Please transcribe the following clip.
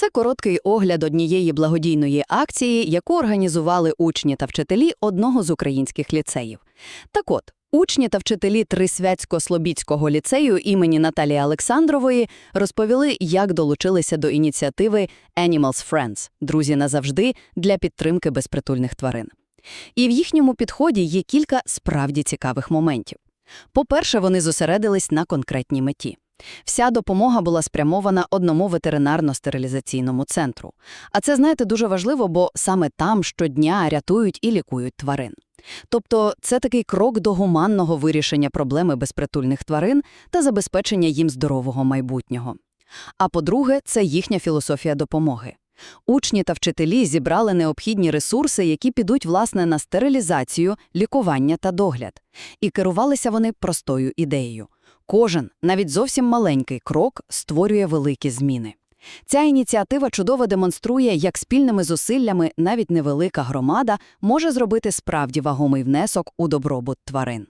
Це короткий огляд однієї благодійної акції, яку організували учні та вчителі одного з українських ліцеїв. Так от, учні та вчителі Трисвятсько-Слобідського ліцею імені Наталії Олександрової розповіли, як долучилися до ініціативи Animals Friends – «Друзі назавжди» для підтримки безпритульних тварин. І в їхньому підході є кілька справді цікавих моментів. По-перше, вони зосередились на конкретній меті. Вся допомога була спрямована одному ветеринарно-стерилізаційному центру. А це, знаєте, дуже важливо, бо саме там щодня рятують і лікують тварин. Тобто це такий крок до гуманного вирішення проблеми безпритульних тварин та забезпечення їм здорового майбутнього. А по-друге, це їхня філософія допомоги. Учні та вчителі зібрали необхідні ресурси, які підуть, власне, на стерилізацію, лікування та догляд. І керувалися вони простою ідеєю. Кожен, навіть зовсім маленький крок, створює великі зміни. Ця ініціатива чудово демонструє, як спільними зусиллями навіть невелика громада може зробити справді вагомий внесок у добробут тварин.